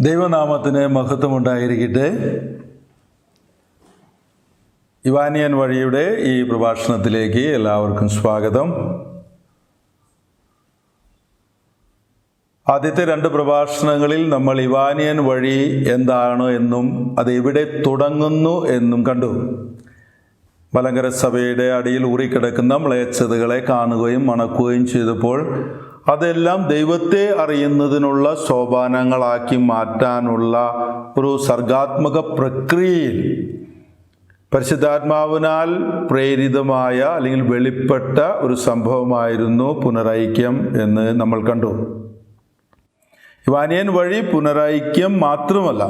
ദൈവനാമത്തിന് മഹത്വം ഉണ്ടായിരിക്കട്ടെ ഇവാനിയൻ വഴിയുടെ ഈ പ്രഭാഷണത്തിലേക്ക് എല്ലാവർക്കും സ്വാഗതം. ആദ്യത്തെ രണ്ട് പ്രഭാഷണങ്ങളിൽ നമ്മൾ ഇവാനിയൻ വഴി എന്താണ് എന്നും അത് എവിടെ തുടങ്ങുന്നു എന്നും കണ്ടു. മലങ്കര സഭയുടെ അടിയിൽ ഊറിക്കിടക്കുന്ന മ്ലേച്ഛതകളെ കാണുകയും മണക്കുകയും ചെയ്തപ്പോൾ അതെല്ലാം ദൈവത്തെ അറിയുന്നതിനുള്ള സോപാനങ്ങളാക്കി മാറ്റാനുള്ള ഒരു സർഗാത്മക പ്രക്രിയയിൽ പരിശുദ്ധാത്മാവിനാൽ പ്രേരിതമായ അല്ലെങ്കിൽ വെളിപ്പെട്ട ഒരു സംഭവമായിരുന്നു പുനരൈക്യം എന്ന് നമ്മൾ കണ്ടു. ഇവാനിയൻ വഴി പുനരൈക്യം മാത്രമല്ല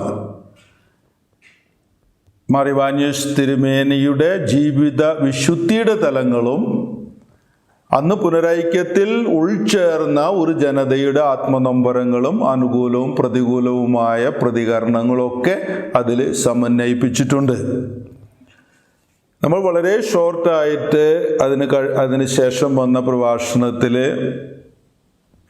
മറിവാന്യസ് തിരുമേനിയുടെ ജീവിത വിശുദ്ധിയുടെ തലങ്ങളും അന്ന് പുനരൈക്യത്തിൽ ഉൾച്ചേർന്ന ഒരു ജനതയുടെ ആത്മനൊമ്പരങ്ങളും അനുകൂലവും പ്രതികൂലവുമായ പ്രതികരണങ്ങളൊക്കെ അതിൽ സമന്വയിപ്പിച്ചിട്ടുണ്ട്. നമ്മൾ വളരെ ഷോർട്ടായിട്ട് അതിന് അതിന് ശേഷം വന്ന പ്രഭാഷണത്തിൽ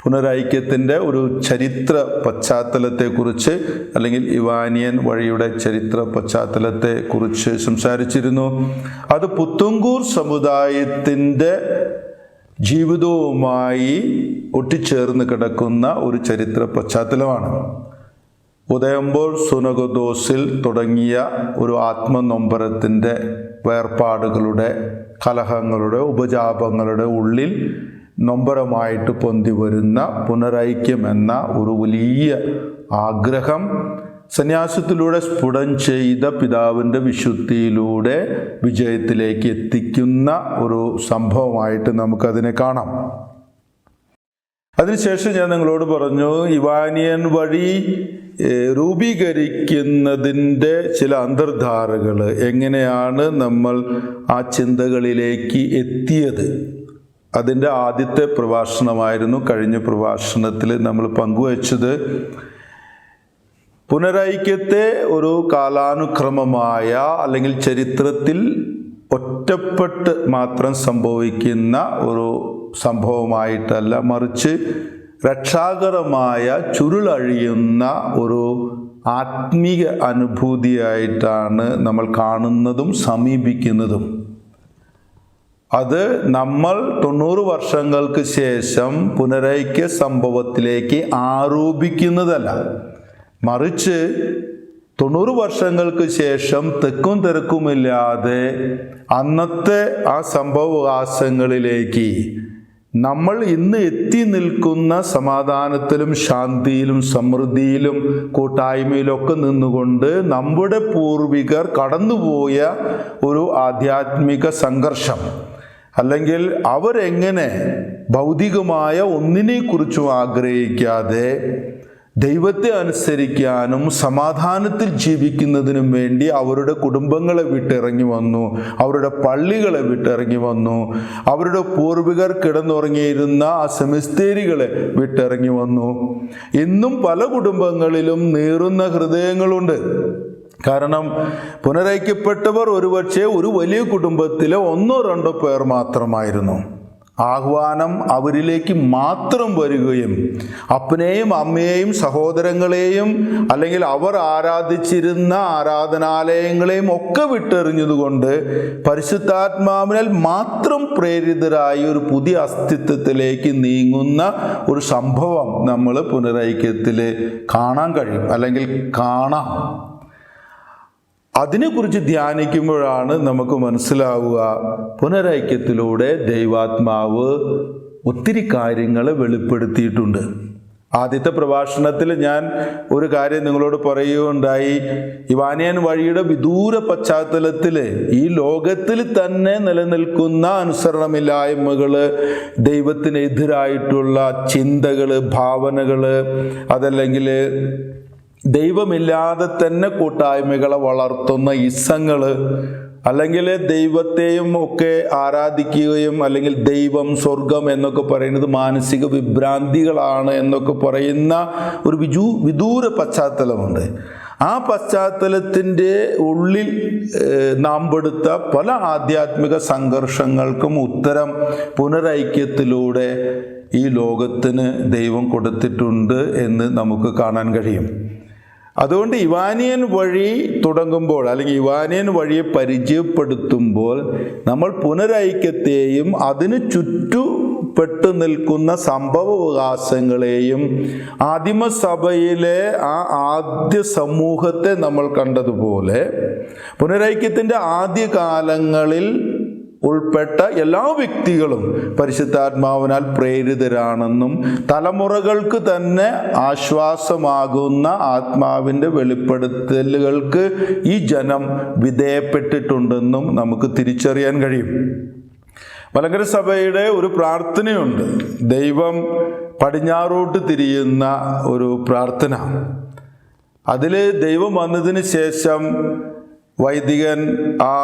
പുനരൈക്യത്തിന്റെ ഒരു ചരിത്ര പശ്ചാത്തലത്തെക്കുറിച്ച് അല്ലെങ്കിൽ ഇവാനിയൻ വഴിയുടെ ചരിത്ര പശ്ചാത്തലത്തെക്കുറിച്ച് സംസാരിച്ചിരുന്നു. അത് പുത്തുങ്കൂർ സമുദായത്തിന്റെ ജീവിതവുമായി ഒട്ടിച്ചേർന്ന് കിടക്കുന്ന ഒരു ചരിത്ര പശ്ചാത്തലമാണ്. ഉദയംബോൾ സുനഗദോസിൽ തുടങ്ങിയ ഒരു ആത്മനൊമ്പരത്തിന്റെ വേർപാടുകളുടെ കലഹങ്ങളുടെ ഉപജാപങ്ങളുടെ ഉള്ളിൽ നൊമ്പരമായിട്ട് പൊന്തി വരുന്ന പുനരൈക്യം എന്ന ഒരു വലിയ ആഗ്രഹം സന്യാസത്തിലൂടെ സ്ഫുടം ചെയ്ത പിതാവിന്റെ വിശുദ്ധിയിലൂടെ വിജയത്തിലേക്ക് എത്തിക്കുന്ന ഒരു സംഭവമായിട്ട് നമുക്കതിനെ കാണാം. അതിനുശേഷം ഞാൻ നിങ്ങളോട് പറഞ്ഞു ഇവാനിയൻ വഴി രൂപീകരിക്കുന്നതിന്റെ ചില അന്തർധാരകൾ എങ്ങനെയാണ് നമ്മൾ ആ ചിന്തകളിലേക്ക് എത്തിയത്? അതിന്റെ ആദ്യത്തെ പ്രഭാഷണമായിരുന്നു കഴിഞ്ഞ പ്രഭാഷണത്തിൽ നമ്മൾ പങ്കുവച്ചത് പുനരൈക്യത്തെ ഒരു കാലാനുക്രമമായ അല്ലെങ്കിൽ ചരിത്രത്തിൽ ഒറ്റപ്പെട്ട് മാത്രം സംഭവിക്കുന്ന ഒരു സംഭവമായിട്ടല്ല മറിച്ച് രക്ഷാകരമായ ചുരുളഴിയുന്ന ഒരു ആത്മീയ അനുഭൂതിയായിട്ടാണ് നമ്മൾ കാണുന്നതും സമീപിക്കുന്നതും. അത് നമ്മൾ തൊണ്ണൂറ് വർഷങ്ങൾക്ക് ശേഷം പുനരൈക്യ സംഭവത്തിലേക്ക് ആരോപിക്കുന്നതല്ല. മറിച്ച് തൊണ്ണൂറ് വർഷങ്ങൾക്ക് ശേഷം തെക്കും തിരക്കുമില്ലാതെ അന്നത്തെ ആ സംഭവവാസങ്ങളിലേക്ക് നമ്മൾ ഇന്ന് എത്തി നിൽക്കുന്ന സമാധാനത്തിലും ശാന്തിയിലും സമൃദ്ധിയിലും കൂട്ടായ്മയിലൊക്കെ നിന്നുകൊണ്ട് നമ്മുടെ പൂർവികർ കടന്നുപോയ ഒരു ആധ്യാത്മിക സംഘർഷം. അല്ലെങ്കിൽ അവരെങ്ങനെ ഭൗതികമായ ഒന്നിനെക്കുറിച്ചും ആഗ്രഹിക്കാതെ ദൈവത്തെ അനുസരിക്കാനും സമാധാനത്തിൽ ജീവിക്കുന്നതിനും വേണ്ടി അവരുടെ കുടുംബങ്ങളെ വിട്ടിറങ്ങി വന്നു അവരുടെ പള്ളികളെ വിട്ടിറങ്ങി വന്നു അവരുടെ പൂർവികർ കിടന്നുറങ്ങിയിരുന്ന ആ സെമിസ്തേരികളെ വിട്ടിറങ്ങി വന്നു. ഇന്നും പല കുടുംബങ്ങളിലും നീറുന്ന ഹൃദയങ്ങളുണ്ട്. കാരണം പുനരയ്ക്കപ്പെട്ടവർ ഒരുപക്ഷെ ഒരു വലിയ കുടുംബത്തിലെ ഒന്നോ രണ്ടോ പേർ മാത്രമായിരുന്നു. ആഹ്വാനം അവരിലേക്ക് മാത്രം വരികയും അപ്പനെയും അമ്മയെയും സഹോദരങ്ങളെയും അല്ലെങ്കിൽ അവർ ആരാധിച്ചിരുന്ന ആരാധനാലയങ്ങളെയും ഒക്കെ വിട്ടെറിഞ്ഞതുകൊണ്ട് പരിശുദ്ധാത്മാവിനാൽ മാത്രം പ്രേരിതരായി ഒരു പുതിയ അസ്തിത്വത്തിലേക്ക് നീങ്ങുന്ന ഒരു സംഭവം നമ്മൾ പുനരൈക്യത്തിൽ കാണാൻ കഴിയും അല്ലെങ്കിൽ കാണാം. അതിനെക്കുറിച്ച് ധ്യാനിക്കുമ്പോഴാണ് നമുക്ക് മനസ്സിലാവുക പുനരൈക്യത്തിലൂടെ ദൈവാത്മാവ് ഒത്തിരി കാര്യങ്ങൾ വെളിപ്പെടുത്തിയിട്ടുണ്ട്. ആദ്യത്തെ പ്രഭാഷണത്തിൽ ഞാൻ ഒരു കാര്യം നിങ്ങളോട് പറയുകയുണ്ടായി. ഇവാനിയൻ വഴിയുടെ വിദൂര പശ്ചാത്തലത്തിൽ ഈ ലോകത്തിൽ തന്നെ നിലനിൽക്കുന്ന അനുസരണമില്ലായ്മകൾ ദൈവത്തിനെതിരായിട്ടുള്ള ചിന്തകൾ ഭാവനകൾ അതല്ലെങ്കിൽ ദൈവമില്ലാതെ തന്നെ കൂട്ടായ്മകളെ വളർത്തുന്ന ഇസങ്ങൾ അല്ലെങ്കിൽ ദൈവത്തെയും ഒക്കെ ആരാധിക്കുകയും അല്ലെങ്കിൽ ദൈവം സ്വർഗം എന്നൊക്കെ പറയുന്നത് മാനസിക വിഭ്രാന്തികളാണ് എന്നൊക്കെ പറയുന്ന ഒരു വിജു വിദൂര പശ്ചാത്തലമുണ്ട്. ആ പശ്ചാത്തലത്തിന്റെ ഉള്ളിൽ നാം പെടുത്ത പല ആധ്യാത്മിക സംഘർഷങ്ങൾക്കും ഉത്തരം പുനരൈക്യത്തിലൂടെ ഈ ലോകത്തിന് ദൈവം കൊടുത്തിട്ടുണ്ട് എന്ന് നമുക്ക് കാണാൻ കഴിയും. അതുകൊണ്ട് ഇവാനിയൻ വഴി തുടങ്ങുമ്പോൾ അല്ലെങ്കിൽ ഇവാനിയൻ വഴിയെ പരിചയപ്പെടുത്തുമ്പോൾ നമ്മൾ പുനരൈക്യത്തെയും അതിന് ചുറ്റുപെട്ട് നിൽക്കുന്ന സംഭവവികാസങ്ങളെയും ആദിമസഭയിലെ ആ ആദ്യ സമൂഹത്തെ നമ്മൾ കണ്ടതുപോലെ പുനരൈക്യത്തിന്റെ ആദ്യകാലങ്ങളിൽ ഉൾപ്പെട്ട എല്ലാ വ്യക്തികളും പരിശുദ്ധാത്മാവിനാൽ പ്രേരിതരാണെന്നും തലമുറകൾക്ക് തന്നെ ആശ്വാസമാകുന്ന ആത്മാവിന്റെ വെളിപ്പെടുത്തലുകൾക്ക് ഈ ജനം വിധേയപ്പെട്ടിട്ടുണ്ടെന്നും നമുക്ക് തിരിച്ചറിയാൻ കഴിയും. മലങ്കര സഭയുടെ ഒരു പ്രാർത്ഥനയുണ്ട്. ദൈവം പടിഞ്ഞാറോട്ട് തിരിയുന്ന ഒരു പ്രാർത്ഥന. അതിൽ ദൈവം വന്നതിന് ശേഷം വൈദികൻ ആ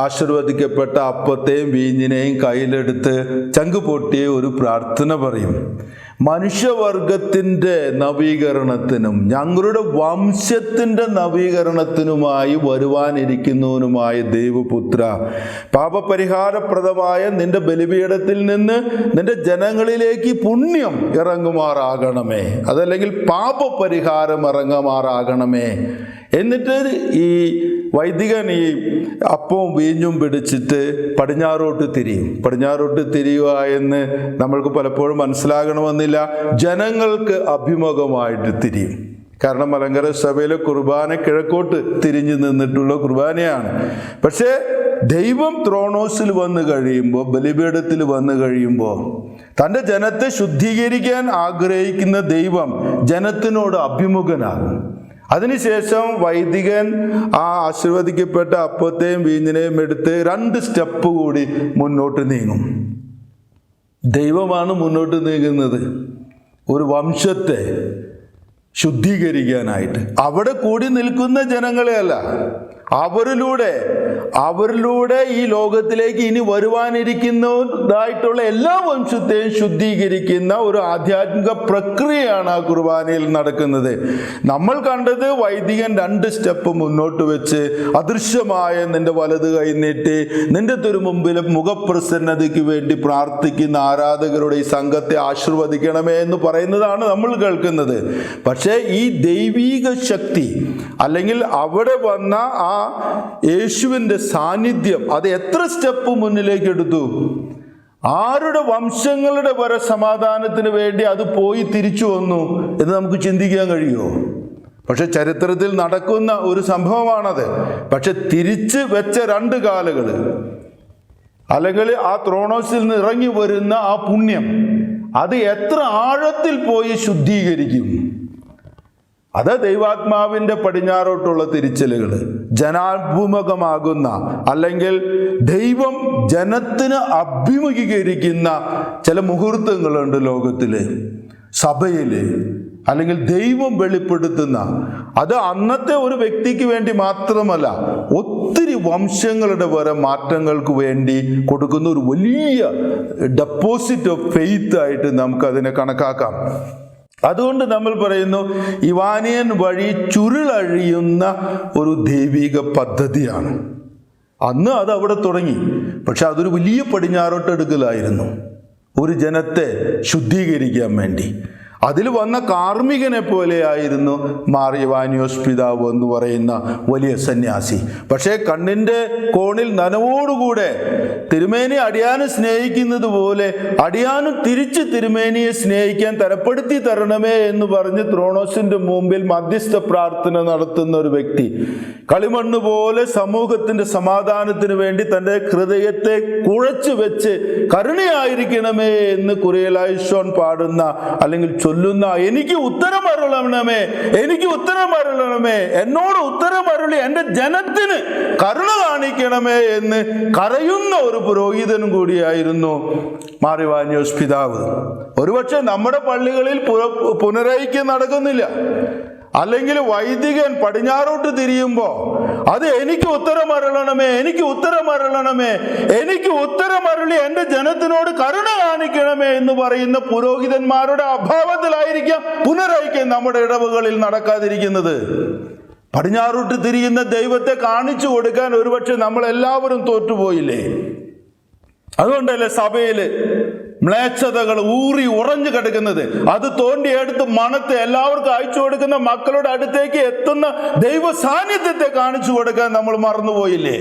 ആശീർവദിക്കപ്പെട്ട അപ്പത്തെയും വീഞ്ഞിനെയും കയ്യിലെടുത്ത് ചങ്ക് ഒരു പ്രാർത്ഥന പറയും. മനുഷ്യവർഗത്തിന്റെ നവീകരണത്തിനും ഞങ്ങളുടെ വംശത്തിന്റെ നവീകരണത്തിനുമായി വരുവാനിരിക്കുന്നവനുമായ ദൈവപുത്ര പാപപരിഹാരപ്രദമായ നിന്റെ ബലിപീഠത്തിൽ നിന്ന് നിന്റെ ജനങ്ങളിലേക്ക് പുണ്യം ഇറങ്ങുമാറാകണമേ. അതല്ലെങ്കിൽ പാപപരിഹാരം ഇറങ്ങുമാറാകണമേ. എന്നിട്ട് ഈ വൈദികൻ ഈ അപ്പവും വീഞ്ഞും പിടിച്ചിട്ട് പടിഞ്ഞാറോട്ട് തിരിയും. പടിഞ്ഞാറോട്ട് തിരിയുക എന്ന് നമ്മൾക്ക് പലപ്പോഴും മനസ്സിലാകണമെന്നില്ല. ജനങ്ങൾക്ക് അഭിമുഖമായിട്ട് തിരിയും. കാരണം മലങ്കര സഭയിലെ കുർബാന കിഴക്കോട്ട് തിരിഞ്ഞു നിന്നിട്ടുള്ള കുർബാനയാണ്. പക്ഷേ ദൈവം ത്രോണോസിൽ വന്നു കഴിയുമ്പോൾ ബലിപീഠത്തിൽ വന്നു കഴിയുമ്പോൾ തന്റെ ജനത്തെ ശുദ്ധീകരിക്കാൻ ആഗ്രഹിക്കുന്ന ദൈവം ജനത്തിനോട് അഭിമുഖനാകും. അതിനുശേഷം വൈദികൻ ആ ആശീർവദിക്കപ്പെട്ട അപ്പത്തെയും വീഞ്ഞിനെയും എടുത്ത് രണ്ട് സ്റ്റെപ്പ് കൂടി മുന്നോട്ട് നീങ്ങും. ദൈവമാണ് മുന്നോട്ട് നീങ്ങുന്നത്. ഒരു വംശത്തെ ശുദ്ധീകരിക്കാനായിട്ട്. അവിടെ കൂടി നിൽക്കുന്ന ജനങ്ങളെയല്ല അവരിലൂടെ അവരിലൂടെ ഈ ലോകത്തിലേക്ക് ഇനി വരുവാനിരിക്കുന്നതായിട്ടുള്ള എല്ലാ വംശത്തെയും ശുദ്ധീകരിക്കുന്ന ഒരു ആധ്യാത്മിക പ്രക്രിയയാണ് ആ കുർബാനയിൽ നടക്കുന്നത്. നമ്മൾ കണ്ടത് വൈദികൻ രണ്ട് സ്റ്റെപ്പ് മുന്നോട്ട് വെച്ച് അദൃശ്യമായ നിന്റെ വലത് കൈ നീട്ടി നിന്റെ മുമ്പിൽ മുഖപ്രസന്നതയ്ക്ക് വേണ്ടി പ്രാർത്ഥിക്കുന്ന ആരാധകരുടെ ഈ സംഘത്തെ ആശീർവദിക്കണമേ എന്ന് പറയുന്നതാണ് നമ്മൾ കേൾക്കുന്നത്. പക്ഷേ ഈ ദൈവീക ശക്തി അല്ലെങ്കിൽ അവിടെ വന്ന ആ യേശുവിന്റെ സാന്നിധ്യം അത് എത്ര സ്റ്റെപ്പ് മുന്നിലേക്ക് എടുത്തു? ആരുടെ വംശങ്ങളുടെ വരെ സമാധാനത്തിന് വേണ്ടി അത് പോയി തിരിച്ചു വന്നു എന്ന് നമുക്ക് ചിന്തിക്കാൻ കഴിയുമോ? പക്ഷെ ചരിത്രത്തിൽ നടക്കുന്ന ഒരു സംഭവമാണത്. പക്ഷെ തിരിച്ച് വെച്ച രണ്ട് കാലുകൾ. അല്ലെങ്കിൽ ആ ത്രോണോസിൽ നിന്ന് ഇറങ്ങി വരുന്ന ആ പുണ്യം. അത് എത്ര ആഴത്തിൽ പോയി ശുദ്ധീകരിക്കും? അത് ദൈവാത്മാവിന്റെ പടിഞ്ഞാറോട്ടുള്ള തിരിച്ചലുകൾ ജനാഭിമുഖമാകുന്ന അല്ലെങ്കിൽ ദൈവം ജനത്തിന് അഭിമുഖീകരിക്കുന്ന ചില മുഹൂർത്തങ്ങളുണ്ട് ലോകത്തിൽ സഭയിൽ അല്ലെങ്കിൽ ദൈവം വെളിപ്പെടുത്തുന്ന. അത് അന്നത്തെ ഒരു വ്യക്തിക്ക് വേണ്ടി മാത്രമല്ല ഒത്തിരി വംശങ്ങളുടെ വരെ മാറ്റങ്ങൾക്ക് വേണ്ടി കൊടുക്കുന്ന ഒരു വലിയ ഡെപ്പോസിറ്റ് ഓഫ് ഫെയ്ത്ത് ആയിട്ട് നമുക്കതിനെ കണക്കാക്കാം. അതുകൊണ്ട് നമ്മൾ പറയുന്നു ഇവാനിയൻ വഴി ചുരുളഴിയുന്ന ഒരു ദൈവിക പദ്ധതിയാണ്. അന്ന് അത് അവിടെ തുടങ്ങി. പക്ഷെ അതൊരു വലിയ പടിഞ്ഞാറോട്ടെടുക്കലായിരുന്നു ഒരു ജനത്തെ ശുദ്ധീകരിക്കാൻ വേണ്ടി. അതിൽ വന്ന കാർമ്മികനെ പോലെയായിരുന്നു മാറിയവാനിയോസ് പിതാവ് എന്ന് പറയുന്ന വലിയ സന്യാസി. പക്ഷേ കണ്ണിന്റെ കോണിൽ നനവോടുകൂടെ തിരുമേനി അടിയാനെ സ്നേഹിക്കുന്നത് പോലെ അടിയാനും തിരിച്ച് തിരുമേനിയെ സ്നേഹിക്കാൻ തരപ്പെടുത്തി തരണമേ എന്ന് പറഞ്ഞ് ത്രോണോസിന്റെ മുമ്പിൽ മധ്യസ്ഥ പ്രാർത്ഥന നടത്തുന്ന ഒരു വ്യക്തി. കളിമണ്ണ് പോലെ സമൂഹത്തിന്റെ സമാധാനത്തിന് വേണ്ടി തന്റെ ഹൃദയത്തെ കുഴച്ചു വെച്ച് കരുണയായിരിക്കണമേ എന്ന് കുറിയലായിഷോൺ പാടുന്ന അല്ലെങ്കിൽ ചൊല്ലുന്ന എനിക്ക് ഉത്തരം അരുളണമേ എനിക്ക് ഉത്തരം അരുളണമേ എന്നോട് ഉത്തരം അരുളി എന്റെ ജനത്തിന് കരുണ കാണിക്കണമേ എന്ന് കരയുന്ന ഒരു പുരോഹിതനും കൂടിയായിരുന്നു മാറിവാനിയോസ് പിതാവ്. ഒരുപക്ഷെ നമ്മുടെ പള്ളികളിൽ പുനരയിക്ക് നടക്കുന്നില്ല. അല്ലെങ്കിൽ വൈദികൻ പടിഞ്ഞാറോട്ട് തിരിയുമ്പോൾ അത് എനിക്ക് ഉത്തരം എനിക്ക് ഉത്തരം എനിക്ക് ഉത്തരം അരുളി എന്റെ ജനത്തിനോട് കരുണ കാണിക്കണമേ എന്ന് പറയുന്ന പുരോഹിതന്മാരുടെ അഭാവത്തിലായിരിക്കാം പുനരൈക്യം നമ്മുടെ ഇടവുകളിൽ നടക്കാതിരിക്കുന്നത്. പടിഞ്ഞാറോട്ട് തിരിയുന്ന ദൈവത്തെ കാണിച്ചു കൊടുക്കാൻ ഒരുപക്ഷെ നമ്മളെല്ലാവരും തോറ്റുപോയില്ലേ? അതുകൊണ്ടല്ലേ സഭയിൽ മ്ലേച്ഛതകൾ ഊറി ഉറഞ്ഞു കിടക്കുന്നത്. അത് തോണ്ടിയെടുത്ത് മണത്ത് എല്ലാവർക്കും അയച്ചു കൊടുക്കുന്ന മക്കളുടെ അടുത്തേക്ക് എത്തുന്ന ദൈവ സാന്നിധ്യത്തെ കാണിച്ചു കൊടുക്കാൻ നമ്മൾ മറന്നുപോയില്ലേ?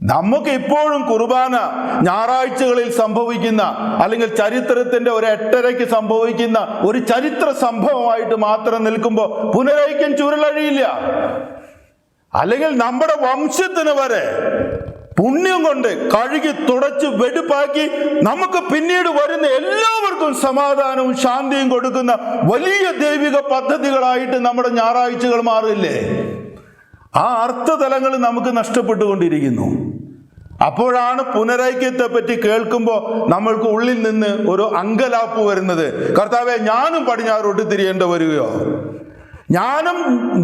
നമുക്ക് ഇപ്പോഴും കുർബാന ഞായറാഴ്ചകളിൽ സംഭവിക്കുന്ന അല്ലെങ്കിൽ ചരിത്രത്തിന്റെ ഒരു എട്ടരയ്ക്ക് സംഭവിക്കുന്ന ഒരു ചരിത്ര സംഭവമായിട്ട് മാത്രം നിൽക്കുമ്പോൾ പുനരൈക്യം ചുരുളഴിയില്ല അല്ലെങ്കിൽ നമ്മുടെ വംശത്തിന് വരെ പുണ്യം കൊണ്ട് കഴുകി തുടച്ച് വെടുപ്പാക്കി നമുക്ക് പിന്നീട് വരുന്ന എല്ലാവർക്കും സമാധാനവും ശാന്തിയും കൊടുക്കുന്ന വലിയ ദൈവിക പദ്ധതികളായിട്ട് നമ്മുടെ ഞായറാഴ്ചകൾ മാറില്ലേ? ആ അർത്ഥതലങ്ങൾ നമുക്ക് നഷ്ടപ്പെട്ടുകൊണ്ടിരിക്കുന്നു. അപ്പോഴാണ് പുനരൈക്യത്തെ പറ്റി കേൾക്കുമ്പോൾ നമ്മൾക്ക് ഉള്ളിൽ നിന്ന് ഒരു അങ്കലാപ്പ് വരുന്നത്. കർത്താവെ ഞാനും പടിഞ്ഞാറോട്ട് തിരിയേണ്ട വരികയോ? ഞാനും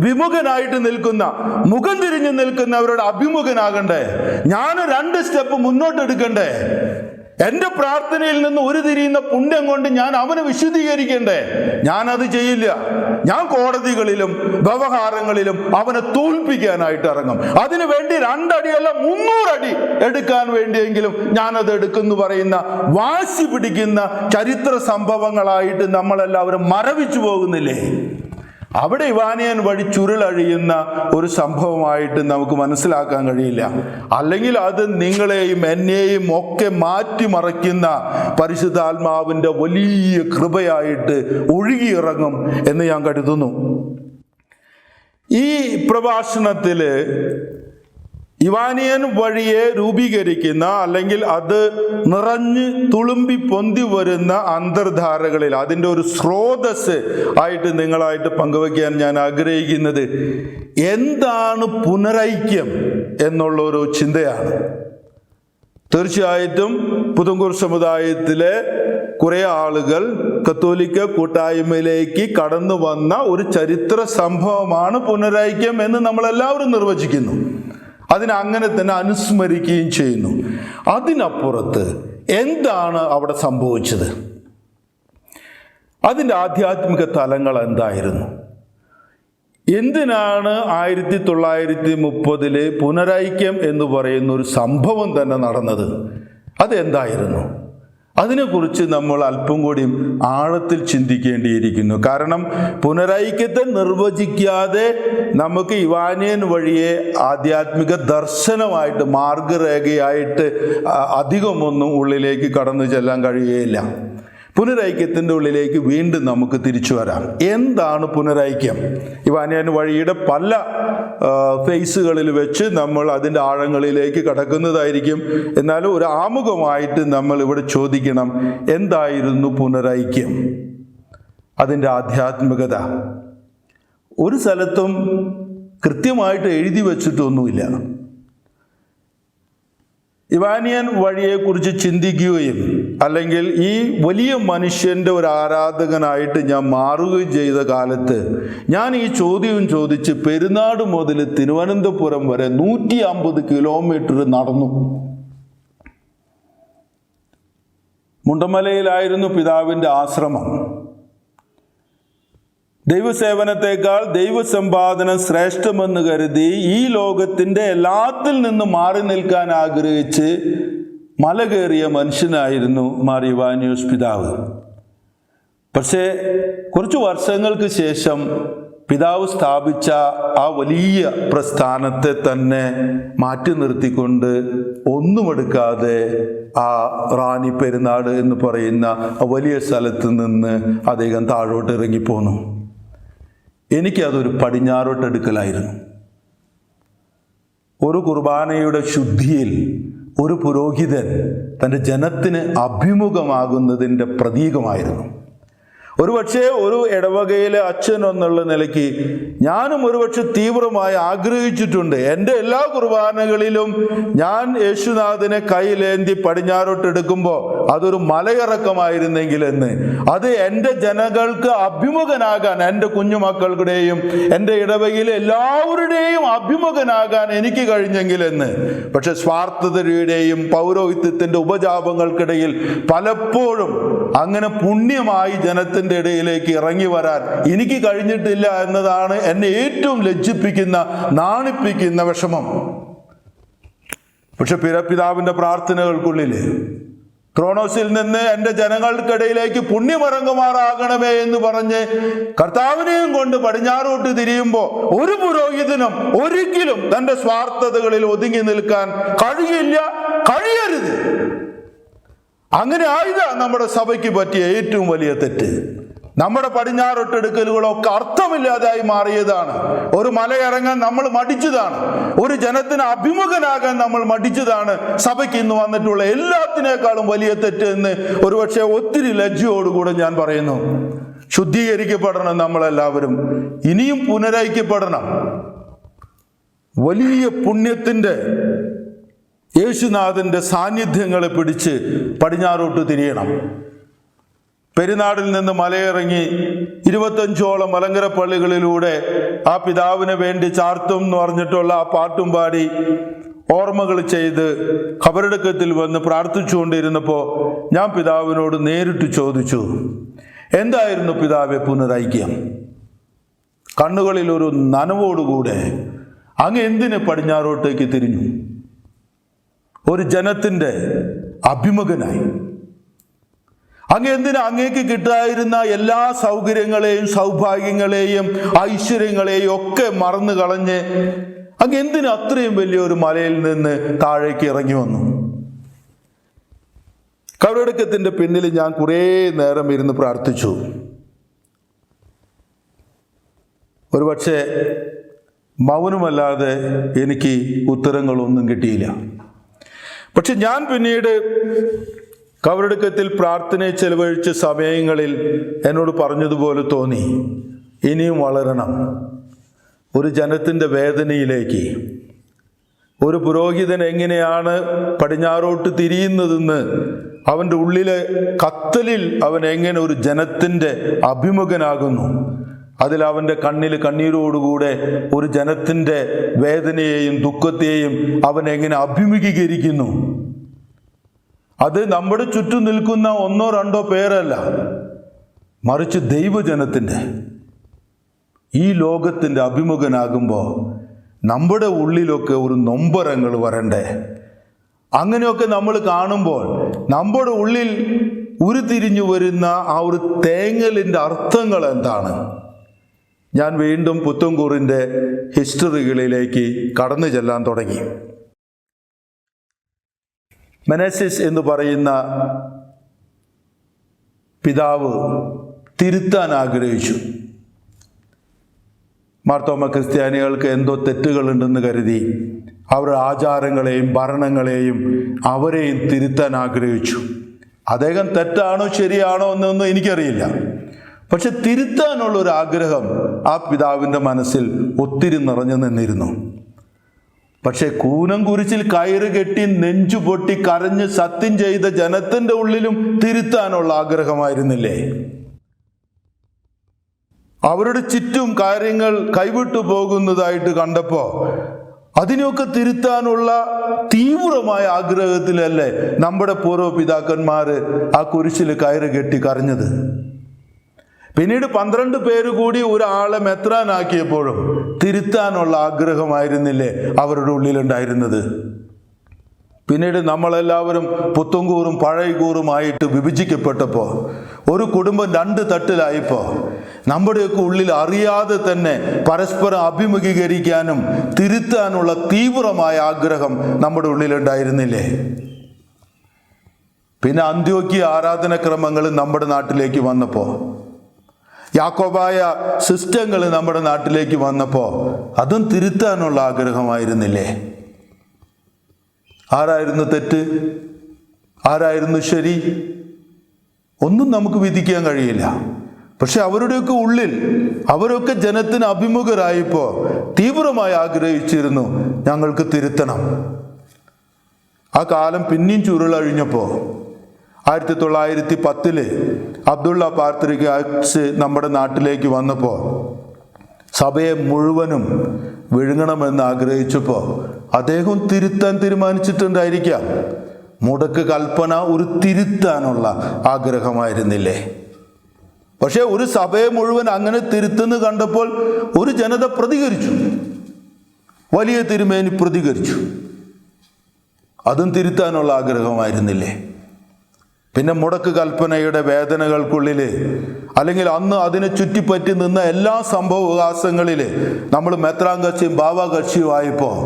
വിമുഖനായിട്ട് നിൽക്കുന്ന മുഖം തിരിഞ്ഞു നിൽക്കുന്നവരോട് അഭിമുഖനാകണ്ടേ? ഞാൻ രണ്ട് സ്റ്റെപ്പ് മുന്നോട്ട് എടുക്കണ്ടേ എന്റെ പ്രാർത്ഥനയിൽ നിന്ന് ഒരു തിരിയുന്ന പുണ്യം കൊണ്ട് ഞാൻ അവനെ വിശുദ്ധീകരിക്കണ്ടേ? ഞാൻ അത് ചെയ്യില്ല. ഞാൻ കോടതികളിലും വ്യവഹാരങ്ങളിലും അവനെ തോൽപ്പിക്കാനായിട്ട് ഇറങ്ങും. അതിനു വേണ്ടി രണ്ടടിയല്ല മുന്നൂറടി എടുക്കാൻ വേണ്ടിയെങ്കിലും ഞാനത് എടുക്കുന്നു പറയുന്ന വാശി പിടിക്കുന്ന ചരിത്ര സംഭവങ്ങളായിട്ട് നമ്മളെല്ലാവരും മരവിച്ചു പോകുന്നില്ലേ? അവിടെ ഇവാനിയൻ വഴി ചുരുളഴിയുന്ന ഒരു സംഭവമായിട്ട് നമുക്ക് മനസ്സിലാക്കാൻ കഴിയില്ല. അല്ലെങ്കിൽ അത് നിങ്ങളെയും എന്നെയും ഒക്കെ മാറ്റിമറയ്ക്കുന്ന പരിശുദ്ധാത്മാവിന്റെ വലിയ കൃപയായിട്ട് ഒഴുകിയിറങ്ങും എന്ന് ഞാൻ കരുതുന്നു. ഈ പ്രഭാഷണത്തിൽ ഇവാനിയൻ വഴിയെ രൂപീകരിക്കുന്ന അല്ലെങ്കിൽ അത് നിറഞ്ഞ് തുളുമ്പി പൊന്തി വരുന്ന അന്തർധാരകളിൽ അതിന്റെ ഒരു സ്രോതസ് ആയിട്ട് നിങ്ങളായിട്ട് പങ്കുവയ്ക്കാൻ ഞാൻ ആഗ്രഹിക്കുന്നത്. എന്താണ് പുനരൈക്യം എന്നുള്ള ഒരു ചിന്തയാണ്. തീർച്ചയായിട്ടും പുതുങ്കൂർ സമുദായത്തിലെ കുറേ ആളുകൾ കത്തോലിക്ക കൂട്ടായ്മയിലേക്ക് കടന്നു വന്ന ഒരു ചരിത്ര സംഭവമാണ് പുനരൈക്യം എന്ന് നമ്മളെല്ലാവരും നിർവചിക്കുന്നു. അതിനെ അങ്ങനെ തന്നെ അനുസ്മരിക്കുകയും ചെയ്യുന്നു. അതിനപ്പുറത്ത് എന്താണ് അവിടെ സംഭവിച്ചത്? അതിന്റെ ആധ്യാത്മിക തലങ്ങൾ എന്തായിരുന്നു? എന്തിനാണ് ആയിരത്തി തൊള്ളായിരത്തി മുപ്പതിലെ പുനരൈക്യം എന്ന് പറയുന്ന ഒരു സംഭവം തന്നെ നടന്നത്? അതെന്തായിരുന്നു? അതിനെക്കുറിച്ച് നമ്മൾ അല്പം കൂടി ആഴത്തിൽ ചിന്തിക്കേണ്ടിയിരിക്കുന്നു. കാരണം പുനരൈക്യത്തെ നിർവചിക്കാതെ നമുക്ക് ഇവാനിയൻ വഴിയെ ആധ്യാത്മിക ദർശനമായിട്ട് മാർഗരേഖയായിട്ട് അധികമൊന്നും ഉള്ളിലേക്ക് കടന്നു ചെല്ലാൻ കഴിയുകയില്ല പുനരൈക്യത്തിന്റെ ഉള്ളിലേക്ക് വീണ്ടും നമുക്ക് തിരിച്ചു വരാം. എന്താണ് പുനരൈക്യം? ഇവാനിയൻ വഴിയുടെ പല ഫേസുകളിൽ വെച്ച് നമ്മൾ അതിന്റെ ആഴങ്ങളിലേക്ക് കടക്കുന്നതായിരിക്കും. എന്നാലും ഒരു ആമുഖമായിട്ട് നമ്മൾ ഇവിടെ ചോദിക്കണം എന്തായിരുന്നു പുനരൈക്യം? അതിന്റെ ആധ്യാത്മികത. ഒരു സ്ഥലത്തും കൃത്യമായിട്ട് എഴുതി വച്ചിട്ടൊന്നുമില്ല. ഇവാനിയൻ വഴിയെക്കുറിച്ച് ചിന്തിക്കുകയും അല്ലെങ്കിൽ ഈ വലിയ മനുഷ്യന്റെ ഒരു ആരാധകനായിട്ട് ഞാൻ മാറുകയും ചെയ്ത കാലത്ത് ഞാൻ ഈ ചോദ്യവും ചോദിച്ച് പെരുന്നാട് മുതൽ തിരുവനന്തപുരം വരെ നൂറ്റി അമ്പത് കിലോമീറ്റർ നടന്നു. മുണ്ടമലയിലായിരുന്നു പിതാവിന്റെ ആശ്രമം. ദൈവസേവനത്തെക്കാൾ ദൈവസമ്പാദനം ശ്രേഷ്ഠമെന്ന് കരുതി ഈ ലോകത്തിന്റെ എല്ലാത്തിൽ നിന്നും മാറി നിൽക്കാൻ ആഗ്രഹിച്ച് മല കയറിയ മനുഷ്യനായിരുന്നു മാർ പിതാവ്. പക്ഷേ കുറച്ച് വർഷങ്ങൾക്ക് ശേഷം പിതാവ് സ്ഥാപിച്ച ആ വലിയ പ്രസ്ഥാനത്തെ തന്നെ മാറ്റി നിർത്തിക്കൊണ്ട് ഒന്നുമെടുക്കാതെ ആ റാണി പെരുന്നാട് എന്ന് പറയുന്ന വലിയ സ്ഥലത്ത് നിന്ന് അദ്ദേഹം താഴോട്ട് ഇറങ്ങിപ്പോന്നു. എനിക്കതൊരു പടിഞ്ഞാറോട്ടെടുക്കലായിരുന്നു. ഒരു കുർബാനയുടെ ശുദ്ധിയിൽ ഒരു പുരോഹിതൻ തന്റെ ജനത്തിന് അഭിമുഖമാകുന്നതിന്റെ പ്രതീകമായിരുന്നു. ഒരുപക്ഷെ ഒരു ഇടവകയിലെ അച്ഛൻ എന്നുള്ള നിലയ്ക്ക് ഞാനും ഒരുപക്ഷെ തീവ്രമായി ആഗ്രഹിച്ചിട്ടുണ്ട്. എന്റെ എല്ലാ കുർബാനകളിലും ഞാൻ യേശുനാഥിനെ കയ്യിലേന്തി പടിഞ്ഞാറോട്ട് എടുക്കുമ്പോൾ അതൊരു മലയിറക്കമായിരുന്നെങ്കിൽ എന്ന്. അത് എന്റെ ജനങ്ങൾക്ക് അഭിമുഖനാകാൻ എന്റെ കുഞ്ഞുമക്കളുടെയും എന്റെ ഇടവകയിലെ എല്ലാവരുടെയും അഭിമുഖനാകാൻ എനിക്ക് കഴിഞ്ഞെങ്കിൽ എന്ന്. പക്ഷെ സ്വാർത്ഥതയുടെയും പൗരോഹിത്യത്തിന്റെ ഉപജാപങ്ങൾക്കിടയിൽ പലപ്പോഴും അങ്ങനെ പുണ്യമായി ജനത്തിന്റെ ഇടയിലേക്ക് ഇറങ്ങി വരാൻ എനിക്ക് കഴിഞ്ഞിട്ടില്ല എന്നതാണ് എന്നെ ഏറ്റവും ലജ്ജിപ്പിക്കുന്ന നാണിപ്പിക്കുന്ന വിഷമം. പക്ഷെ പിറപ്പിതാവിന്റെ പ്രാർത്ഥനകൾക്കുള്ളിൽ ക്രോണോസിൽ നിന്ന് എന്റെ ജനങ്ങൾക്കിടയിലേക്ക് പുണ്യമറങ്ങുമാറാകണമേ എന്ന് പറഞ്ഞ് കർത്താവിനെയും കൊണ്ട് പടിഞ്ഞാറോട്ട് തിരിയുമ്പോൾ ഒരു പുരോഹിതനും ഒരിക്കലും തന്റെ സ്വാർത്ഥതകളിൽ ഒതുങ്ങി നിൽക്കാൻ കഴിയില്ല കഴിയരുത്. അങ്ങനെ ആയതാ നമ്മുടെ സഭയ്ക്ക് പറ്റിയ ഏറ്റവും വലിയ തെറ്റ്. നമ്മുടെ പടിഞ്ഞാറൊട്ടെടുക്കലുകളൊക്കെ അർത്ഥമില്ലാതായി മാറിയതാണ്. ഒരു മലയിറങ്ങാൻ നമ്മൾ മടിച്ചതാണ്. ഒരു ജനത്തിന് അഭിമുഖനാകാൻ നമ്മൾ മടിച്ചതാണ്. സഭയ്ക്ക് ഇന്ന് വന്നിട്ടുള്ള എല്ലാത്തിനേക്കാളും വലിയ തെറ്റ് എന്ന് ഒരുപക്ഷെ ഒത്തിരി ലജ്ജയോടുകൂടെ ഞാൻ പറയുന്നു. ശുദ്ധീകരിക്കപ്പെടണം നമ്മളെല്ലാവരും. ഇനിയും പുനരയിക്കപ്പെടണം. വലിയ പുണ്യത്തിന്റെ യേശുനാഥന്റെ സാന്നിധ്യങ്ങളെ പിടിച്ച് പടിഞ്ഞാറോട്ട് തിരിയണം. പെരുന്നാടിൽ നിന്ന് മലയിറങ്ങി ഇരുപത്തഞ്ചോളം മലങ്കര പള്ളികളിലൂടെ ആ പിതാവിന് വേണ്ടി ചാർത്തും എന്ന് പറഞ്ഞിട്ടുള്ള ആ പാട്ടും പാടി ഓർമ്മകൾ ചെയ്ത് ഖബറടക്കത്തിൽ വന്ന് പ്രാർത്ഥിച്ചുകൊണ്ടിരുന്നപ്പോൾ ഞാൻ പിതാവിനോട് നേരിട്ട് ചോദിച്ചു എന്തായിരുന്നു പിതാവെ പുനരൈക്യം? കണ്ണുകളിൽ ഒരു നനവോടുകൂടെ അങ്ങ് എന്തിന് പടിഞ്ഞാറോട്ടേക്ക് തിരിഞ്ഞു? ഒരു ജനത്തിന്റെ അഭിമുഖനായി. അങ്ങ് എന്തിനാ അങ്ങേക്ക് കിട്ടായിരുന്ന എല്ലാ സൗകര്യങ്ങളെയും സൗഭാഗ്യങ്ങളെയും ഐശ്വര്യങ്ങളെയും ഒക്കെ മറന്നു കളഞ്ഞ് അങ്ങ് എന്തിനു അത്രയും വലിയൊരു മലയിൽ നിന്ന് താഴേക്ക് ഇറങ്ങി വന്നു? കവറടക്കത്തിന്റെ പിന്നിൽ ഞാൻ കുറേ നേരം ഇരുന്ന് പ്രാർത്ഥിച്ചു. ഒരുപക്ഷെ മൗനമല്ലാതെ എനിക്ക് ഉത്തരങ്ങളൊന്നും കിട്ടിയില്ല. പക്ഷെ ഞാൻ പിന്നീട് കവറടുക്കത്തിൽ പ്രാർത്ഥനയെ ചെലവഴിച്ച സമയങ്ങളിൽ എന്നോട് പറഞ്ഞതുപോലെ തോന്നി. ഇനിയും വളരണം. ഒരു ജനത്തിന്റെ വേദനയിലേക്ക്. ഒരു പുരോഹിതൻ എങ്ങനെയാണ് പടിഞ്ഞാറോട്ട് തിരിയുന്നതെന്ന് അവന്റെ ഉള്ളിലെ കത്തലിൽ അവൻ എങ്ങനെ ഒരു ജനത്തിന്റെ അഭിമുഖനാകുന്നു? അതിൽ അവന്റെ കണ്ണിൽ കണ്ണീരോടുകൂടെ ഒരു ജനത്തിന്റെ വേദനയെയും ദുഃഖത്തെയും അവൻ എങ്ങനെ അഭിമുഖീകരിക്കുന്നു? അത് നമ്മുടെ ചുറ്റും നിൽക്കുന്ന ഒന്നോ രണ്ടോ പേരല്ല മറിച്ച് ദൈവജനത്തിന്റെ. ഈ ലോകത്തിന്റെ അഭിമുഖനാകുമ്പോൾ നമ്മുടെ ഉള്ളിലൊക്കെ ഒരു നൊമ്പരങ്ങൾ വരണ്ടേ? അങ്ങനെയൊക്കെ നമ്മൾ കാണുമ്പോൾ നമ്മുടെ ഉള്ളിൽ ഉരുതിരിഞ്ഞു വരുന്ന ആ ഒരു തേങ്ങലിന്റെ അർത്ഥങ്ങൾ എന്താണ്? ഞാൻ വീണ്ടും പുത്തുംകൂറിന്റെ ഹിസ്റ്ററികളിലേക്ക് കടന്നു ചെല്ലാൻ തുടങ്ങി. മെനസിസ് എന്ന് പറയുന്ന പിതാവ് തിരുത്താൻ ആഗ്രഹിച്ചു. മാർത്തോമ ക്രിസ്ത്യാനികൾക്ക് എന്തോ തെറ്റുകളുണ്ടെന്ന് കരുതി അവരുടെ ആചാരങ്ങളെയും ഭരണങ്ങളെയും അവരെയും തിരുത്താൻ ആഗ്രഹിച്ചു. അദ്ദേഹം തെറ്റാണോ ശരിയാണോ എന്നൊന്നും എനിക്കറിയില്ല. പക്ഷെ തിരുത്താനുള്ള ഒരു ആഗ്രഹം ആ പിതാവിന്റെ മനസ്സിൽ ഒത്തിരി നിറഞ്ഞു നിന്നിരുന്നു. പക്ഷെ കൂനം കുരിശിൽ കയറ് കെട്ടി നെഞ്ചു പൊട്ടി കരഞ്ഞ് സത്യം ചെയ്ത ജനത്തിന്റെ ഉള്ളിലും തിരുത്താനുള്ള ആഗ്രഹമായിരുന്നില്ലേ? അവരുടെ ചുറ്റും കാര്യങ്ങൾ കൈവിട്ടു പോകുന്നതായിട്ട് കണ്ടപ്പോ അതിനെയൊക്കെ തിരുത്താനുള്ള തീവ്രമായ ആഗ്രഹത്തിലല്ലേ നമ്മുടെ പൂർവ പിതാക്കന്മാർ ആ കുരിശിൽ കയറ് കെട്ടി കരഞ്ഞത്? പിന്നീട് പന്ത്രണ്ട് പേര് കൂടി ഒരാളെ മെത്രാനാക്കിയപ്പോഴും തിരുത്താനുള്ള ആഗ്രഹമായിരുന്നില്ലേ അവരുടെ ഉള്ളിലുണ്ടായിരുന്നത്? പിന്നീട് നമ്മളെല്ലാവരും പുത്തുംകൂറും പഴയകൂറുമായിട്ട് വിഭജിക്കപ്പെട്ടപ്പോൾ ഒരു കുടുംബം രണ്ട് തട്ടിലായപ്പോൾ നമ്മുടെയൊക്കെ ഉള്ളിൽ അറിയാതെ തന്നെ പരസ്പരം അഭിമുഖീകരിക്കാനും തിരുത്താനുള്ള തീവ്രമായ ആഗ്രഹം നമ്മുടെ ഉള്ളിലുണ്ടായിരുന്നില്ലേ? പിന്നെ അന്ത്യോക്യ ആരാധനക്രമങ്ങൾ നമ്മുടെ നാട്ടിലേക്ക് വന്നപ്പോൾ യാക്കോബായ സിസ്റ്റങ്ങൾ നമ്മുടെ നാട്ടിലേക്ക് വന്നപ്പോൾ അതും തിരുത്താനുള്ള ആഗ്രഹമായിരുന്നില്ലേ? ആരായിരുന്നു തെറ്റ്? ആരായിരുന്നു ശരി? ഒന്നും നമുക്ക് വിധിക്കാൻ കഴിയില്ല. പക്ഷെ അവരുടെയൊക്കെ ഉള്ളിൽ അവരൊക്കെ ജനത്തിന് അഭിമുഖരായപ്പോൾ തീവ്രമായി ആഗ്രഹിച്ചിരുന്നു ഞങ്ങൾക്ക് തിരുത്തണം. ആ കാലം പിന്നെയും ചുരുളഴിഞ്ഞപ്പോൾ ആയിരത്തി തൊള്ളായിരത്തി പത്തിൽ അബ്ദുള്ള പാർത്തിരിക്കാസ് നമ്മുടെ നാട്ടിലേക്ക് വന്നപ്പോൾ സഭയെ മുഴുവനും വിഴുങ്ങണമെന്ന് ആഗ്രഹിച്ചപ്പോൾ അദ്ദേഹം തിരുത്താൻ തീരുമാനിച്ചിട്ടുണ്ടായിരിക്കാം. മുടക്ക് കൽപ്പന ഒരു തിരുത്താനുള്ള ആഗ്രഹമായിരുന്നില്ലേ? പക്ഷേ ഒരു സഭയെ മുഴുവൻ അങ്ങനെ തിരുത്തുന്നു കണ്ടപ്പോൾ ഒരു ജനത പ്രതികരിച്ചു. വലിയ തിരുമേനി പ്രതികരിച്ചു. അതും തിരുത്താനുള്ള ആഗ്രഹമായിരുന്നില്ലേ? പിന്നെ മുടക്ക് കൽപ്പനയുടെ വേദനകൾക്കുള്ളിൽ അല്ലെങ്കിൽ അന്ന് അതിനെ ചുറ്റിപ്പറ്റി നിന്ന എല്ലാ സംഭവവികാസങ്ങളിൽ നമ്മൾ മെത്രാം മെത്രാങ്കക്ഷിയും ബാവാകക്ഷിയും ആയപ്പോൾ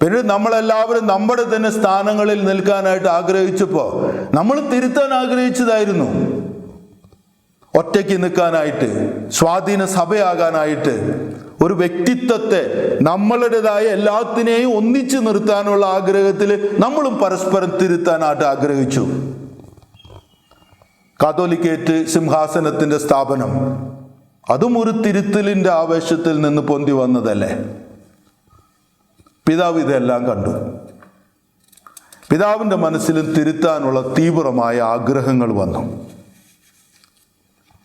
പിന്നെ നമ്മളെല്ലാവരും നമ്മുടെ തന്നെ സ്ഥാനങ്ങളിൽ നിൽക്കാനായിട്ട് ആഗ്രഹിച്ചപ്പോൾ നമ്മൾ തിരുത്താൻ ആഗ്രഹിച്ചതായിരുന്നു. ഒറ്റയ്ക്ക് നിൽക്കാനായിട്ട് സ്വാധീന സഭയാകാനായിട്ട് ഒരു വ്യക്തിത്വത്തെ നമ്മളുടേതായ എല്ലാത്തിനെയും ഒന്നിച്ചു നിർത്താനുള്ള ആഗ്രഹത്തിൽ നമ്മളും പരസ്പരം തിരുത്താനായിട്ട് ആഗ്രഹിച്ചു. കാതോലിക്കേറ്റ് സിംഹാസനത്തിന്റെ സ്ഥാപനം. അതും ഒരു തിരുത്തലിന്റെ ആവേശത്തിൽ നിന്ന് പൊന്തി വന്നതല്ലേ? പിതാവ് ഇതെല്ലാം കണ്ടു. പിതാവിന്റെ മനസ്സിലും തിരുത്താനുള്ള തീവ്രമായ ആഗ്രഹങ്ങൾ വന്നു.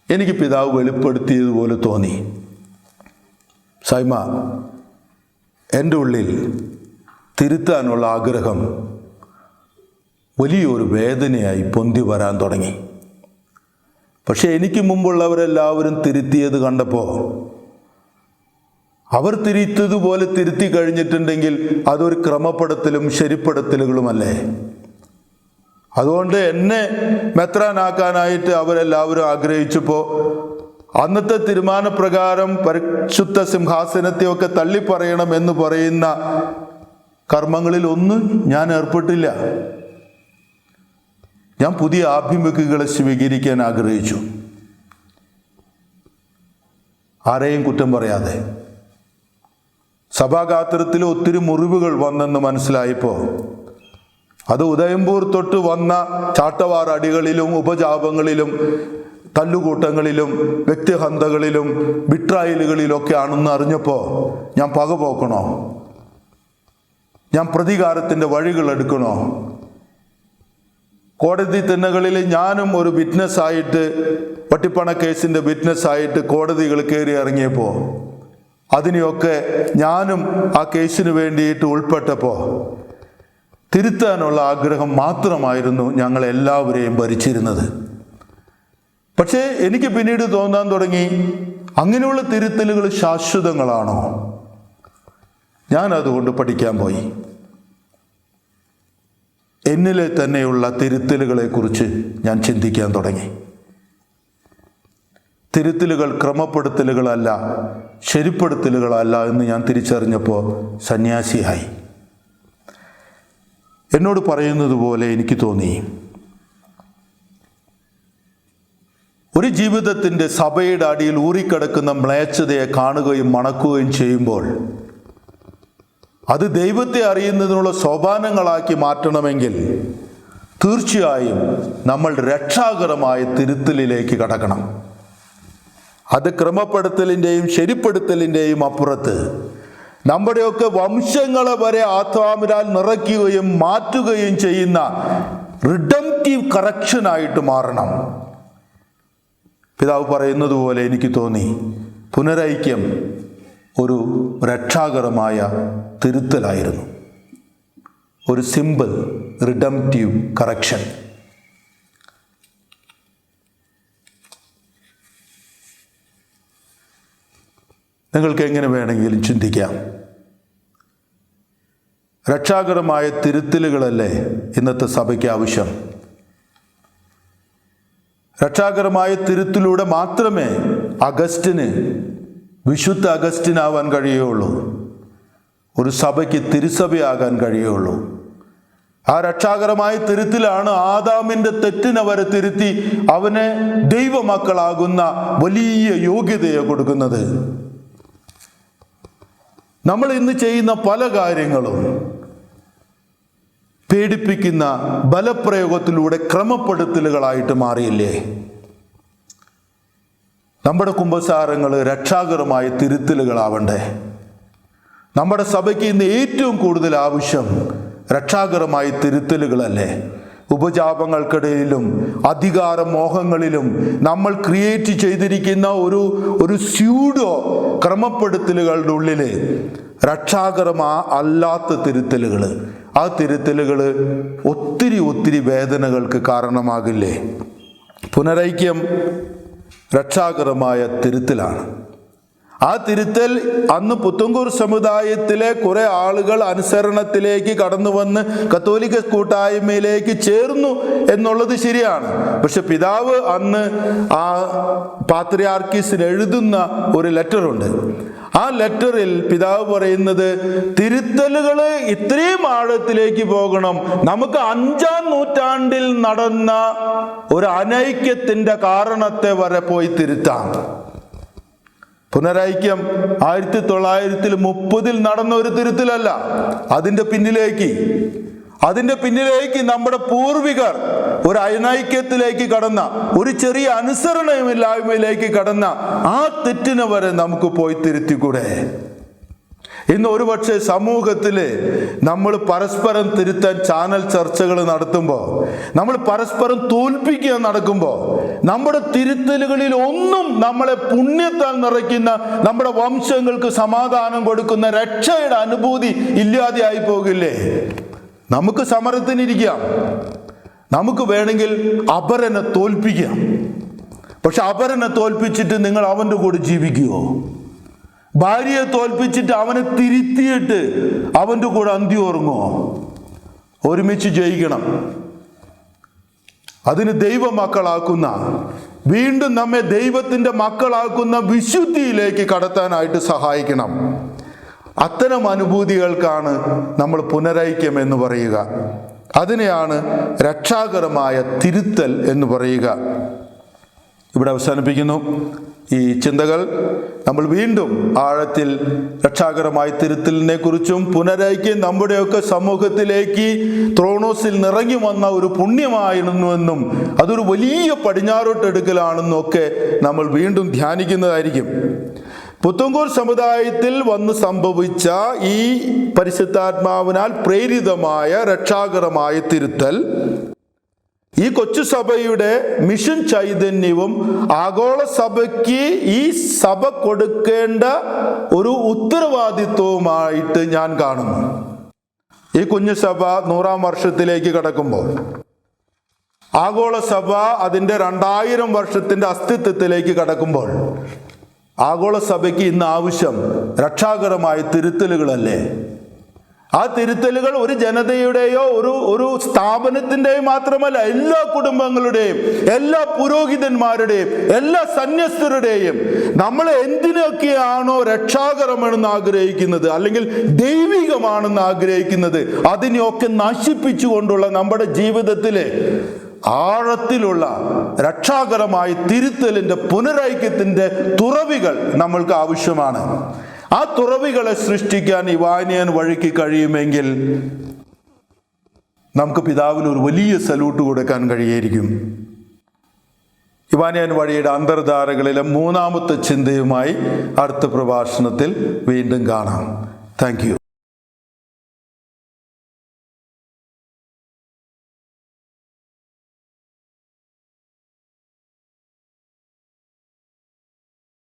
എനിക്ക് പിതാവ് വെളിപ്പെടുത്തിയതുപോലെ തോന്നി. സൈമ എന്റെ ഉള്ളിൽ തിരുത്താനുള്ള ആഗ്രഹം വലിയൊരു വേദനയായി പൊന്തി വരാൻ തുടങ്ങി. പക്ഷെ എനിക്ക് മുമ്പുള്ളവരെല്ലാവരും തിരുത്തിയത് കണ്ടപ്പോൾ അവർ തിരുത്തതുപോലെ തിരുത്തി കഴിഞ്ഞിട്ടുണ്ടെങ്കിൽ അതൊരു ക്രമപ്പെടുത്തലും ശരിപ്പെടുത്തലുകളുമല്ലേ? അതുകൊണ്ട് എന്നെ മെത്രാനാക്കാനായിട്ട് അവരെല്ലാവരും ആഗ്രഹിച്ചപ്പോൾ അന്നത്തെ തീരുമാനപ്രകാരം പരിശുദ്ധ സിംഹാസനത്തെയൊക്കെ തള്ളിപ്പറയണം എന്ന് പറയുന്ന കർമ്മങ്ങളിൽ ഒന്നും ഞാൻ ഏർപ്പെട്ടില്ല. ഞാൻ പുതിയ ആഭിമുഖ്യങ്ങളെ സ്വീകരിക്കാൻ ആഗ്രഹിച്ചു. ആരെയും കുറ്റം പറയാതെ. സഭാഗാത്രത്തിൽ ഒത്തിരി മുറിവുകൾ വന്നെന്ന് മനസ്സിലായപ്പോൾ അത് ഉദയംപൂർ തൊട്ട് വന്ന ചാട്ടവാറടികളിലും ഉപജാപങ്ങളിലും തല്ലുകൂട്ടങ്ങളിലും വ്യക്തിഹന്തകളിലും ബിട്രായലുകളിലൊക്കെ ആണെന്ന് അറിഞ്ഞപ്പോൾ ഞാൻ പക പോക്കണോ? ഞാൻ പ്രതികാരത്തിന്റെ വഴികൾ എടുക്കണോ? കോടതി തിണ്ണകളിൽ ഞാനും ഒരു വിറ്റ്നസ് ആയിട്ട് പട്ടിപ്പണ കേസിന്റെ വിറ്റ്നസ് ആയിട്ട് കോടതികൾ കയറി ഇറങ്ങിയപ്പോൾ അതിനെയൊക്കെ ഞാനും ആ കേസിന് വേണ്ടിയിട്ട് ഉൾപ്പെട്ടപ്പോൾ തിരുത്താനുള്ള ആഗ്രഹം മാത്രമായിരുന്നു ഞങ്ങൾ എല്ലാവരെയും ഭരിച്ചിരുന്നത്. പക്ഷേ എനിക്ക് പിന്നീട് തോന്നാൻ തുടങ്ങി അങ്ങനെയുള്ള തിരുത്തലുകൾ ശാശ്വതങ്ങളാണോ? ഞാൻ അതുകൊണ്ട് പഠിക്കാൻ പോയി. എന്നിലെ തന്നെയുള്ള തിരുത്തലുകളെ കുറിച്ച് ഞാൻ ചിന്തിക്കാൻ തുടങ്ങി. തിരുത്തലുകൾ ക്രമപ്പെടുത്തലുകളല്ല ശരിപ്പെടുത്തലുകളല്ല എന്ന് ഞാൻ തിരിച്ചറിഞ്ഞപ്പോൾ സന്യാസിയായി. എന്നോട് പറയുന്നത് പോലെ എനിക്ക് തോന്നി. ഒരു ജീവിതത്തിന്റെ സഭയുടെ അടിയിൽ ഊറിക്കിടക്കുന്ന മ്ലേച്ഛതയെ കാണുകയും മണക്കുകയും ചെയ്യുമ്പോൾ അത് ദൈവത്തെ അറിയുന്നതിനുള്ള സോപാനങ്ങളാക്കി മാറ്റണമെങ്കിൽ തീർച്ചയായും നമ്മൾ രക്ഷാകരമായ തിരുത്തലിലേക്ക് കടക്കണം. അത് ക്രമപ്പെടുത്തലിന്റെയും ശരിപ്പെടുത്തലിന്റെയും അപ്പുറത്ത് നമ്മുടെയൊക്കെ വംശങ്ങളെ വരെ ആത്മാവിനാൽ നിറയ്ക്കുകയും മാറ്റുകയും ചെയ്യുന്ന റിഡംറ്റീവ് കറക്ഷനായിട്ട് മാറണം. പിതാവ് പറയുന്നത് പോലെ എനിക്ക് തോന്നി. പുനരൈക്യം. ഒരു രക്ഷാകരമായ തിരുത്തലായിരുന്നു. ഒരു സിമ്പിൾ റിഡംറ്റീവ് കറക്ഷൻ നിങ്ങൾക്ക് എങ്ങനെ വേണമെങ്കിലും ചിന്തിക്കാം. രക്ഷാകരമായ തിരുത്തലുകളല്ലേ ഇന്നത്തെ സഭയ്ക്ക് ആവശ്യം? രക്ഷാകരമായ തിരുത്തിലൂടെ മാത്രമേ അഗസ്റ്റിന് വിശുദ്ധ അഗസ്റ്റിനാവാൻ കഴിയുള്ളൂ. ഒരു സഭയ്ക്ക് തിരുസഭയാകാൻ കഴിയുള്ളൂ. ആ രക്ഷാകരമായ തിരുത്തിലാണ് ആദാമിന്റെ തെറ്റിനവരെ തിരുത്തി അവനെ ദൈവമക്കളാകുന്ന വലിയ യോഗ്യതയെ കൊടുക്കുന്നത്. നമ്മൾ ഇന്ന് ചെയ്യുന്ന പല കാര്യങ്ങളും പേടിപ്പിക്കുന്ന ബലപ്രയോഗത്തിലൂടെ ക്രമപ്പെടുത്തലുകളായിട്ട് മാറിയില്ലേ? നമ്മുടെ കുമ്പസാരങ്ങൾ രക്ഷാകരമായ തിരുത്തലുകളാവണ്ടേ. നമ്മുടെ സഭയ്ക്ക് ഇന്ന് ഏറ്റവും കൂടുതൽ ആവശ്യം രക്ഷാകരമായ തിരുത്തലുകളല്ലേ. ഉപജാപങ്ങൾക്കിടയിലും അധികാര മോഹങ്ങളിലും നമ്മൾ ക്രിയേറ്റ് ചെയ്തിരിക്കുന്ന ഒരു ഒരു സ്യൂഡോ ക്രമപ്പെടുത്തലുകളുടെ ഉള്ളിൽ രക്ഷാകരമാ അല്ലാത്ത തിരുത്തലുകൾ ആ തിരുത്തലുകൾ ഒത്തിരി ഒത്തിരി വേദനകൾക്ക് കാരണമാകില്ലേ. പുനരൈക്യം രക്ഷാകരമായ തിരുത്തലാണ്. ആ തിരുത്തൽ അന്ന് പുത്തങ്കൂർ സമുദായത്തിലെ കുറെ ആളുകൾ അനുസരണത്തിലേക്ക് കടന്നു വന്ന് കത്തോലിക്ക കൂട്ടായ്മയിലേക്ക് ചേർന്നു എന്നുള്ളത് ശരിയാണ്. പക്ഷെ പിതാവ് അന്ന് ആ പാത്രിയാർക്കീസിന് എഴുതുന്ന ഒരു ലെറ്ററുണ്ട്. ആ ലെറ്ററിൽ പിതാവ് പറയുന്നത് തിരുത്തലുകൾ ഇത്രയും ആഴത്തിലേക്ക് പോകണം. നമുക്ക് അഞ്ചാം നൂറ്റാണ്ടിൽ നടന്ന ഒരു അനൈക്യത്തിന്റെ കാരണത്തെ വരെ പോയി തിരുത്താം. പുനരൈക്യം ആയിരത്തി തൊള്ളായിരത്തി മുപ്പതിൽ നടന്ന ഒരു തിരുത്തലല്ല. അതിന്റെ പിന്നിലേക്ക് അതിന്റെ പിന്നിലേക്ക് നമ്മുടെ പൂർവികർ ഒരു അനൈക്യത്തിലേക്ക് കടന്ന ഒരു ചെറിയ അനുസരണമില്ലായ്മയിലേക്ക് കടന്ന ആ തെറ്റിനെ വരെ നമുക്ക് പോയി തിരുത്തിക്കൂടെ? ഇന്ന് ഒരുപക്ഷെ സമൂഹത്തിൽ നമ്മൾ പരസ്പരം തിരുത്താൻ ചാനൽ ചർച്ചകൾ നടത്തുമ്പോൾ നമ്മൾ പരസ്പരം തോൽപ്പിക്കുക നടക്കുമ്പോൾ നമ്മുടെ തിരുത്തലുകളിൽ ഒന്നും നമ്മളെ പുണ്യത്താൽ നിറയ്ക്കുന്ന നമ്മുടെ വംശങ്ങൾക്ക് സമാധാനം കൊടുക്കുന്ന രക്ഷയുടെ അനുഭൂതി ഇല്ലാതെയായി പോകില്ലേ? നമുക്ക് സമരത്തിനിരിക്കാം. നമുക്ക് വേണമെങ്കിൽ അപരനെ തോൽപ്പിക്കാം. പക്ഷെ അപരനെ തോൽപ്പിച്ചിട്ട് നിങ്ങൾ അവന്റെ കൂടെ ജീവിക്കുമോ ഭാര്യയെ തോൽപ്പിച്ചിട്ട് അവനെ തിരുത്തിയിട്ട് അവന്റെ കൂടെ അന്തി ഉറങ്ങുമോ ഒരുമിച്ച് ജയിക്കണം. അതിന് ദൈവമക്കളാക്കുന്ന വീണ്ടും നമ്മെ ദൈവത്തിന്റെ മക്കളാക്കുന്ന വിശുദ്ധിയിലേക്ക് കടത്താനായിട്ട് സഹായിക്കണം. അത്തരം അനുഭൂതികൾക്കാണ് നമ്മൾ പുനരൈക്യം എന്ന് പറയുക. അതിനെയാണ് രക്ഷാകരമായ തിരുത്തൽ എന്ന് പറയുക. ഇവിടെ അവസാനിപ്പിക്കുന്നു. ഈ ചിന്തകൾ നമ്മൾ വീണ്ടും ആഴത്തിൽ രക്ഷാകരമായ തിരുത്തലിനെ കുറിച്ചും പുനരൈക്യം നമ്മുടെയൊക്കെ സമൂഹത്തിലേക്ക് ത്രോണോസിൽ നിറങ്ങി വന്ന ഒരു പുണ്യമായിരുന്നുവെന്നും അതൊരു വലിയ പടിഞ്ഞാറോട്ടെടുക്കലാണെന്നും ഒക്കെ നമ്മൾ വീണ്ടും ധ്യാനിക്കുന്നതായിരിക്കും. പുത്തങ്കൂർ സമുദായത്തിൽ വന്ന് സംഭവിച്ച ഈ പരിശുദ്ധാത്മാവിനാൽ പ്രേരിതമായ രക്ഷാകരമായ തിരുത്തൽ ഈ കൊച്ചു സഭയുടെ മിഷൻ ചൈതന്യവും ആഗോള സഭയ്ക്ക് ഈ സഭ കൊടുക്കേണ്ട ഒരു ഉത്തരവാദിത്വവുമായിട്ട് ഞാൻ കാണുന്നു. ഈ കുഞ്ഞു സഭ നൂറാം വർഷത്തിലേക്ക് കടക്കുമ്പോൾ ആഗോള സഭ അതിന്റെ രണ്ടായിരം വർഷത്തിന്റെ അസ്തിത്വത്തിലേക്ക് കടക്കുമ്പോൾ ആഗോള സഭയ്ക്ക് ഇന്ന് ആവശ്യം രക്ഷാകരമായ തിരുത്തലുകളല്ലേ? ആ തിരുത്തലുകൾ ഒരു ജനതയുടെയോ ഒരു ഒരു സ്ഥാപനത്തിന്റെയും മാത്രമല്ല എല്ലാ കുടുംബങ്ങളുടെയും എല്ലാ പുരോഹിതന്മാരുടെയും എല്ലാ സന്യസ്തരുടെയും നമ്മൾ എന്തിനൊക്കെയാണോ രക്ഷാകരമെന്ന് ആഗ്രഹിക്കുന്നത് അല്ലെങ്കിൽ ദൈവികമാണെന്ന് ആഗ്രഹിക്കുന്നത് അതിനെയൊക്കെ നശിപ്പിച്ചുകൊണ്ടുള്ള നമ്മുടെ ജീവിതത്തിലെ ആഴത്തിലുള്ള രക്ഷാകരമായ തിരുത്തലിന്റെ പുനരൈക്യത്തിന്റെ തുറവികൾ നമ്മൾക്ക് ആവശ്യമാണ്. ആ തുറവികളെ സൃഷ്ടിക്കാൻ ഇവാനിയൻ വഴിക്ക് കഴിയുമെങ്കിൽ നമുക്ക് പിതാവിന് ഒരു വലിയ സല്യൂട്ട് കൊടുക്കാൻ കഴിയായിരിക്കും. ഇവാനിയൻ വഴിയുടെ അന്തർധാരകളിലെ മൂന്നാമത്തെ ചിന്തയുമായി അടുത്ത പ്രഭാഷണത്തിൽ വീണ്ടും കാണാം. താങ്ക്